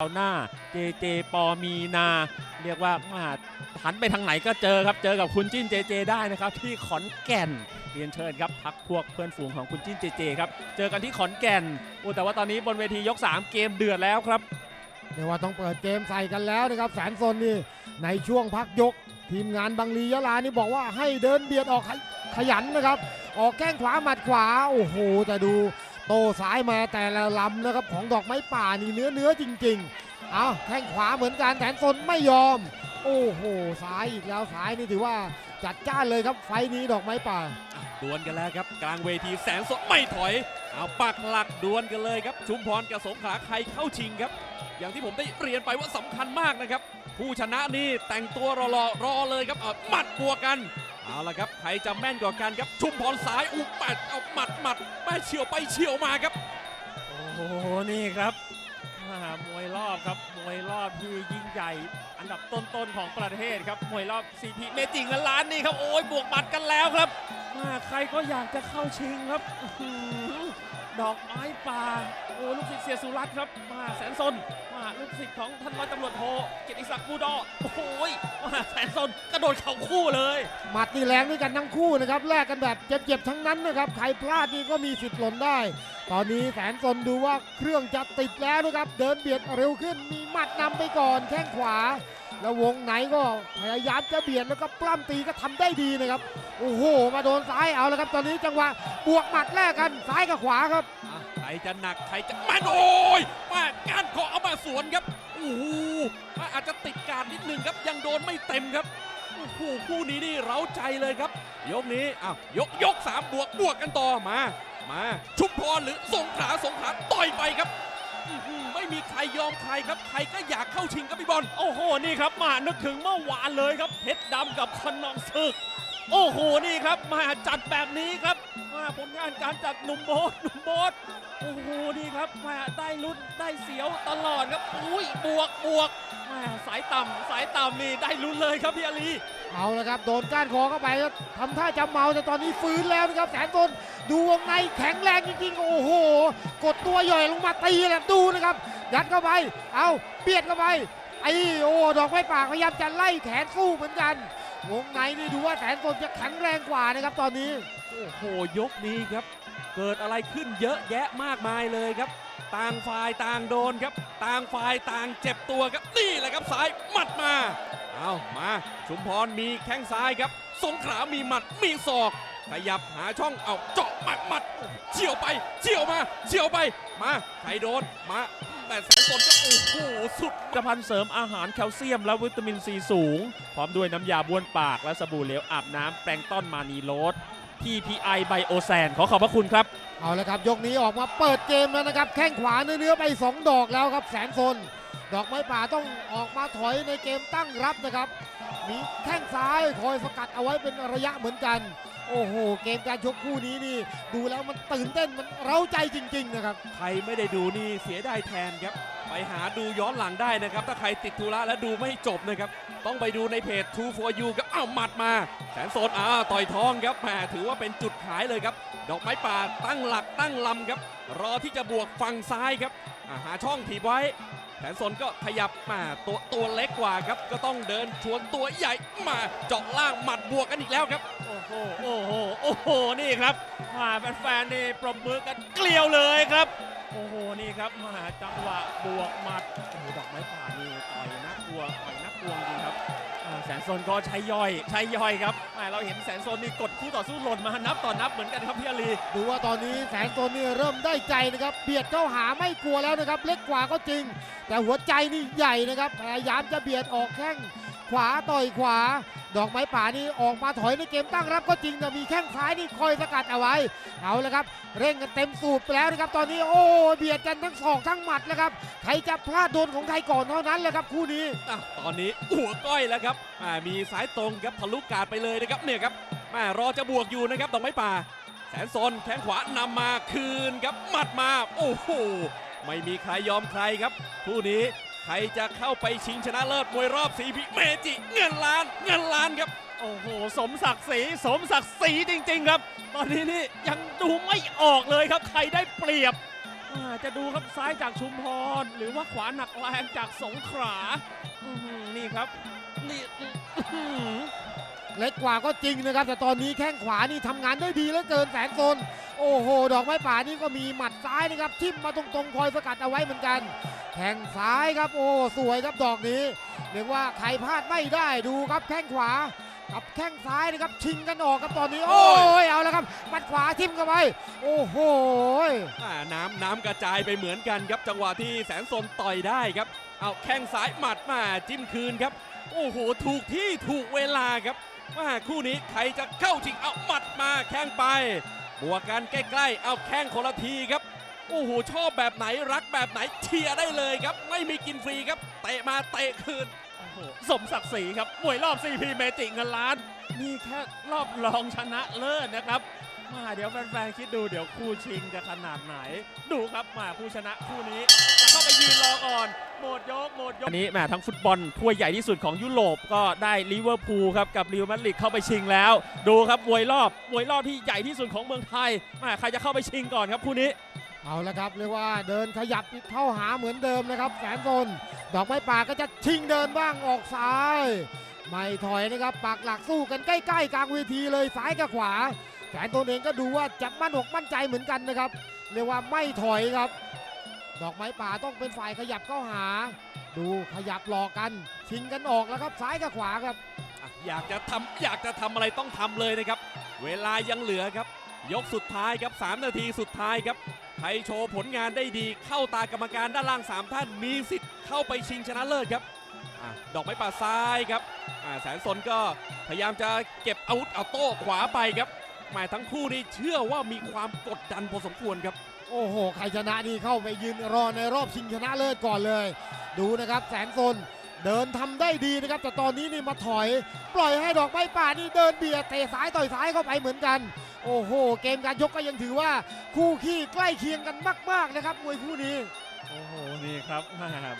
เอาหน้าเจเจปอมีนา เรียกว่ามาหันไปทางไหนก็เจอครับ เจอกับคุณจิ้นเจเจได้นะครับ ที่ขอนแก่นเรียนเชิญครับพักพวกเพื่อนฝูงของคุณจิ้นเจเจครับ เจอกันที่ขอนแก่นโอ้แต่ว่าตอนนี้บนเวทียก 3 เกมเดือดแล้วครับเรียกว่าต้องเปิดเกมใส่กันแล้วนะครับ แสนซนนี่ในช่วงพักยก ทีมงานบางลียะลานี่บอกว่าให้เดินเบียดออกขยขยันนะครับ ออกแข้งขวาหมัดขวาโอ้โหแต่ดู โต้ซ้ายมาแต่ละลำนะครับของดอกไม้ป่านี่เนื้อเนื้อจริง ๆ เอาแข้งขวาเหมือนกันแสนซนไม่ยอม โอ้โหซ้ายอีกแล้วซ้ายนี่ถือว่าจัดจ้านเลยครับไฟนี้ดอกไม้ป่าดวลกันแล้วครับ กลางเวทีแสนสดไม่ถอย เอาปักหลักดวลกันเลยครับ ชุมพรกับสงขลาใครเข้าชิงครับ อย่างที่ผมได้เรียนไปว่าสำคัญมากนะครับ ผู้ชนะนี่แต่งตัวรอรอรอเลยครับเอาหมัดบวกกัน เอาละครับใครจะแม่นกว่ากันครับชุมพรซ้ายอุบปัดเอาหมัดหมัดแม่เฉียวไปเฉียวมาครับ โอ้โหนี่ครับมหามวยรอบครับมวยรอบที่ยิ่งใหญ่ อันดับต้นๆของประเทศครับมวยรอบซีพีเมจิงและล้านนี่ครับโอ้ยบวกหมัดกันแล้วครับมาใครก็อยากจะเข้าชิงครับอื้อหือ ดอกไม้ป่าโอ้ลูกศิษย์เสียสุรัตน์ครับมาแสนสนมาลูกศิษย์ของท่านร้อยตำรวจโทเกียรติศักดิ์บูดอโอ้โหยมาแสนสนกระโดดเข่าคู่เลยหมัดนี่แรงด้วยกันทั้งคู่นะครับแลกกันแบบเจ็บๆทั้งนั้นนะครับใครพลาดนี่ก็มีสิทธิ์หล่นได้ ตอนนี้แสนสนดูว่าเครื่องจะติดแล้วนะครับ เดินเบียดเร็วขึ้นมีหมัดนำไปก่อนแข้งขวา แล้ววงไหนก็พยายามจะเบียดแล้วก็ปล้ำตีก็ทำได้ดีนะครับ โอ้โห มาโดนซ้ายเอาแล้วครับ ตอนนี้จังหวะบวกหมัดแลกกันซ้ายกับขวาครับ ใครจะหนักใครจะแมันโอ้ยมาการขอเอามาสวนครับโอ้โหอาจจะติดการนิดนึงครับยังโดนไม่เต็มครับโอ้โหคู่นี้นี่เร้าใจเลยครับ ยกนี้อ้าวยกยกสามบวกบวกกันต่อมา มาชุมพรหรือสงขลาสงขลาต่อยไปครับไม่มีใครยอมใครครับใครก็อยากเข้าชิงครับพี่บอลโอ้โหนี่ครับมานึกถึงเมื่อวานเลยครับเพชรดำกับคนนองศึก โอ้โหนี่ครับมาจัดแบบนี้ครับมาผลงานการจัดหนุ่มโบสหนุ่มโบสโอ้โหนี่ครับมาได้ลุ้นได้เสียวตลอดครับอุ้ยบวกบวก สายต่ำสายต่ำนี่ได้ลุ้นเลยครับพี่อาลีเอาละครับโดนก้านคอเข้าไปครับทำท่าจะเมาแต่ตอนนี้ฟื้นแล้วนะครับแสนตนดูวงในแข็งแรงจริงๆโอ้โห กดตัวย่อยลงมาตีแหละดูนะครับยัดเข้าไป เอาเบียดเข้าไปไอ้โอ้ดอกไม้ป่าพยายามจะไล่แขนสู้เหมือนกัน วงในนี่ดูว่าแสนตนจะแข็งแรงกว่านะครับตอนนี้โอ้โหยกนี้ครับ เกิดอะไรขึ้นเยอะแยะมากมายเลยครับ ต่างฝ่ายต่างโดนครับ ต่างฝ่ายต่างเจ็บตัวครับ นี่แหละครับสายหมัดมา เอามาชุมพรมีแข้งซ้ายครับ สงขลามีหมัดมีศอก ขยับหาช่องเอาเจาะหมัดหมัดเฉียวไปเฉียวมาเฉียวไปมาใครโดนมาแต่แสนสนก็โอ้โหสุดผลิตภัณฑ์เสริมอาหารแคลเซียมและวิตามินซีสูง พร้อมด้วยน้ำยาบ้วนปากและสบู่เหลวอาบน้ำแปรงต้อนมานีโรส TPI ไบโอแซนขอขอบพระคุณครับ เอาละครับยกนี้ออกมาเปิดเกมแล้วนะครับ แข้งขวาเนื้อๆไป 2 ดอกแล้วครับ แสนโซนดอกไม้ป่าต้องออกมาถอยในเกมตั้งรับนะครับมีแข้งซ้ายคอยสกัดเอาไว้เป็นระยะเหมือนกัน โอ้โห เกมการชกคู่นี้นี่ ดูแล้วมันตื่นเต้นมันเร้าใจจริง ๆ นะครับ ใครไม่ได้ดูนี่เสียไดายแทนครับ ไปหาดูย้อนหลังได้นะครับ ถ้าใครติดธุระและดูไม่จบนะครับ ต้องไปดูในเพจ True for You ครับอ้าวหมัดมา แสนโซนอ้าวต่อยท้องครับแหมถือว่าเป็นจุดขายเลยครับ ดอกไม้ป่าตั้งหลักตั้งลำครับ รอที่จะบวกฝั่งซ้ายครับอ่าหาช่องถีบไว้ แสนสนก็ขยับมาตัวตัวเล็กกว่าครับ ก็ต้องเดินชวนตัวใหญ่มาเจาะล่างหมัดบวกกันอีกแล้วครับ โอ้โห โอ้โห โอ้โห นี่ครับมาแฟนๆนี่ปรบมือกันเกลียวเลยครับ โอ้โห นี่ครับมาจังหวะบวกหมัดโอ้โหดอกไม้ป่านี่ต่อยน่ากลัวต่อยน่ากลัวจริงครับอ่าแสนโซนก็ใช้ย่อยใช้ย่อยครับอ่าเราเห็นแสนโซนนี่กดคู่ต่อสู้หล่นมานับต่อนับเหมือนกันครับพี่อาลีดูว่าตอนนี้แสนตนนี่เริ่มได้ใจนะครับเบียดเข้าหาไม่กลัวแล้วนะครับ เล็กกว่าก็จริง แต่หัวใจนี่ใหญ่นะครับพยายามจะเบียดออกแข้ง ขวาต่อยขวา ดอกไม้ป่านี่ออกมาถอยในเกมตั้งรับก็จริงแต่มีแข้งซ้ายนี่คอยสกัดเอาไว้เอาละครับ เร่งกันเต็มสูบไปแล้วนะครับ ตอนนี้โอ้เบียดกันทั้งศอกทั้งหมัดแล้วครับใครจะพลาดโดนของใครก่อนเท่านั้นแหละครับคู่นี้อะตอนนี้หัวก้อยแล้วครับอ่ามีสายตรงครับทะลุกาดไปเลยนะครับเนี่ยครับแม่รอจะบวกอยู่นะครับดอกไม้ป่า แสนโซนแข้งขวานำมาคืนครับหมัดมา โอ้โหไม่มีใครยอมใครครับคู่นี้ ครจะเข้าไปชิงชนะเลิศมวยรอบสีพิเมจิ เงินล้านเงินล้านครับ โอ้โห สมศักดิ์ศรีสมศักดิ์ศรีจริง ๆ ครับ ตอนนี้นี่ยังดูไม่ออกเลยครับ ใครได้เปรียบอ่าจะดูครับซ้ายจากชุมพร หรือว่าขวาหนักแรงจากสงขลาอื้อหือนี่ครับนี่อื้อหือเล็กกว่าก็จริงนะครับ แต่ตอนนี้แข้งขวานี่ทำงานได้ดีเหลือเกินแสนโซนโอ้โห ดอกไม้ป่านี่ก็มีหมัดซ้ายนะครับทิ่มมาตรงๆคอยสกัดเอาไว้เหมือนกัน แข้งซ้ายครับโอ้สวยครับดอกนี้เรียกว่าใครพลาดไม่ได้ดูครับแข้งขวากับแข้งซ้ายนะครับชิงกันออกครับตอนนี้ โอ้ยเอาแล้วครับหมัดขวาทิ่มเข้าไปโอ้โหอ่าน้ำน้ำกระจายไปเหมือนกันครับจังหวะที่แสนสนต่อยได้ครับ เอาแข้งซ้ายหมัดมาจิ้มคืนครับ โอ้โหถูกที่ถูกเวลาครับว่าคู่นี้ใครจะเข้าชิงเอาหมัดมาแข้งไปบวกกันใกล้ๆ เอาแข้งคนละทีครับ โอ้โหชอบแบบไหนรักแบบไหนเชียร์ได้เลยครับ ไม่มีกินฟรีครับเตะมาเตะคืนโอ้โหสมศักดิ์ศรีครับมวยรอบ CP เมจิเงินล้านนี่แค่รอบรองชนะเลิศนะครับมาเดี๋ยวแฟนๆคิดดูเดี๋ยวคู่ชิงจะขนาดไหน ดูครับมาผู้ชนะคู่นี้จะเข้าไปยืนรอก่อนหมดยกหมดยกอันนี้แหมทั้งฟุตบอลถ้วยใหญ่ที่สุดของยุโรปก็ได้ลิเวอร์พูลครับกับริวมาดริดเข้าไปชิงแล้ว ดูครับมวยรอบมวยรอบที่ใหญ่ที่สุดของเมืองไทยแหมใครจะเข้าไปชิงก่อนครับคู่นี้ เอาละครับเรียกว่าเดินขยับเข้าหาเหมือนเดิมนะครับ แสนซนดอกไม้ป่าก็จะชิงเดินบ้างออกซ้าย ไม่ถอยนะครับปักหลักสู้กันใกล้ๆกลางเวทีเลยซ้ายกับขวา แสนตนเองก็ดูว่าจะมั่นอกมั่นใจเหมือนกันนะครับ เรียกว่าไม่ถอยครับ ดอกไม้ป่าต้องเป็นฝ่ายขยับเข้าหา ดูขยับหลอกกัน ชิงกันออกแล้วครับซ้ายกับขวาครับอะอยากจะทำอยากจะทำอะไรต้องทำเลยนะครับ เวลายังเหลือครับ ยกสุดท้ายครับ 3 นาทีสุดท้ายครับ ใครโชว์ผลงานได้ดีเข้าตากรรมการด้านล่าง 3 ท่านมีสิทธิ์เข้าไปชิงชนะเลิศครับอดอกไม้ป่าซ้ายครับแสนสนก็พยายามจะเก็บอาวุธเอาโต้ขวาไปครับหมายทั้งคู่นี่เชื่อว่ามีความกดดันพอสมควรครับ โอ้โห ใครชนะนี่เข้าไปยืนรอในรอบชิงชนะเลิศก่อนเลย ดูนะครับแสนซนเดินทำได้ดีนะครับ แต่ตอนนี้นี่มาถอย ปล่อยให้ดอกไม้ป่านี่เดินเบียดเตะซ้ายต่อยซ้ายเข้าไปเหมือนกันโอ้โห เกมการยกก็ยังถือว่าคู่ขี้ใกล้เคียงกันมากๆนะครับมวยคู่นี้ โอ้โห นี่ครับ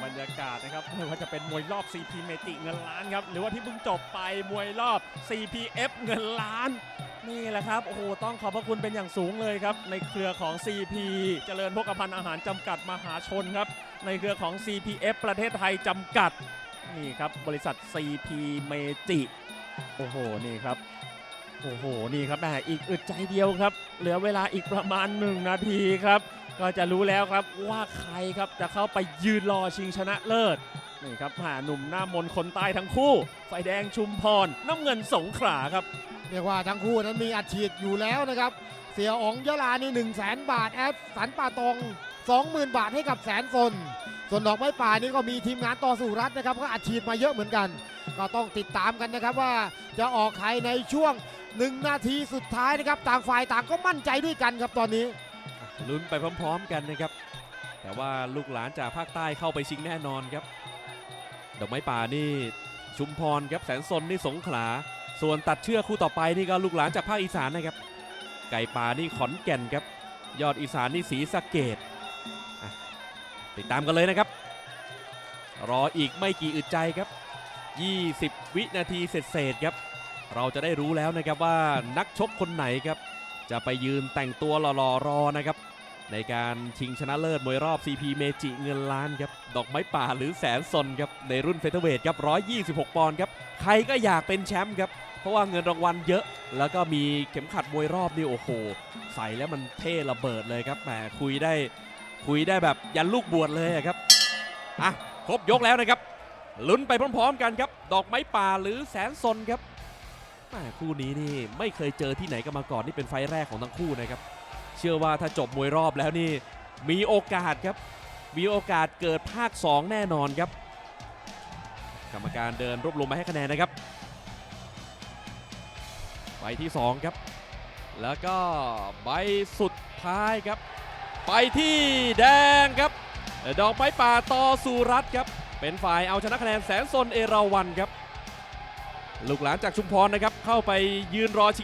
บรรยากาศนะครับไม่ว่าจะเป็นมวยรอบ CP เมจิเงินล้านครับ หรือว่าที่เพิ่งจบไปมวยรอบ CPF เงินล้าน นี่แหละครับ โอ้โห ต้องขอบพระคุณเป็นอย่างสูงเลยครับ ในเครือของ CP เจริญพกพันธ์อาหารจำกัดมหาชนครับ ในเครือของ CPF ประเทศไทยจำกัด นี่ครับ บริษัท CP เมจิ โอ้โห นี่ครับ โอ้โห นี่ครับแหมอีกอึดใจเดียวครับ เหลือเวลาอีกประมาณ 1 นาทีครับ ก็จะรู้แล้วครับว่าใครครับจะเข้าไปยืนรอชิงชนะเลิศนี่ครับหาหนุ่มหน้ามนคนใต้ทั้งคู่ ไฟแดงชุมพร น้ำเงินสงขลาครับ เรียกว่าทั้งคู่นั้นมีอัดฉีดอยู่แล้วนะครับ เสียอ๋องยะลานี่1 0 0 0 0แบาท แอดสันป่าตอง 20,000 บาทให้กับแสนซน ส่วนดอกไม้ป่านี่ก็มีทีมงานต่อสู่รัฐนะครับ ก็อัดฉีดมาเยอะเหมือนกัน ก็ต้องติดตามกันนะครับว่าจะออกใครในช่วง1นาทีสุดท้ายนะครับ ต่างฝ่ายต่างก็มั่นใจด้วยกันครับตอนนี้ ลุ้นไปพร้อม ๆ กันนะครับ แต่ว่าลูกหลานจากภาคใต้เข้าไปชิงแน่นอนครับ ดอกไม้ป่านี่ชุมพรครับแสนสนนี่สงขลา ส่วนตัดเชือกคู่ต่อไปนี่ก็ลูกหลานจากภาคอีสานนะครับ ไก่ป่านี่ขอนแก่นครับ ยอดอีสานนี่ศรีสะเกด ติดตามกันเลยนะครับ รออีกไม่กี่อึดใจครับ 20 วินาทีเสร็จๆครับ เราจะได้รู้แล้วนะครับว่านักชกคนไหนครับ จะไปยืนแต่งตัวหล่อๆรอนะครับ ในการชิงชนะเลิศมวยรอบ CP เมจิเงินล้านครับ ดอกไม้ป่าหรือแสนซนครับ ในรุ่นเฟเธอร์เวทครับ 126 ปอนด์ครับ ใครก็อยากเป็นแชมป์ครับเพราะว่าเงินรางวัลเยอะ แล้วก็มีเข็มขัดมวยรอบนี่โอ้โห ใส่แล้วมันเท่ระเบิดเลยครับแหมคุยได้ คุยได้แบบยันลูกบวชเลยครับอะครบยกแล้วนะครับลุ้นไปพร้อมๆกันครับ ดอกไม้ป่าหรือแสนซนครับแมคู่นี้นี่ไม่เคยเจอที่ไหนกันมาก่อนนี่เป็นไฟแรกของทั้งคู่นะครับ เชื่อว่าถ้าจบมวยรอบแล้วนี่มีโอกาสครับ มีโอกาสเกิดภาค 2 แน่นอนครับ กรรมการเดินรวบรวมมาให้คะแนนนะครับใบที่ 2 ครับ แล้วก็ใบสุดท้ายครับ ไปที่แดงครับ ดอกไม้ป่าต่อสุรัตน์ครับ เป็นฝ่ายเอาชนะคะแนนแสนซนเอราวันครับ ลูกหลานจากชุมพรนะครับ เข้าไปยืนรอชิง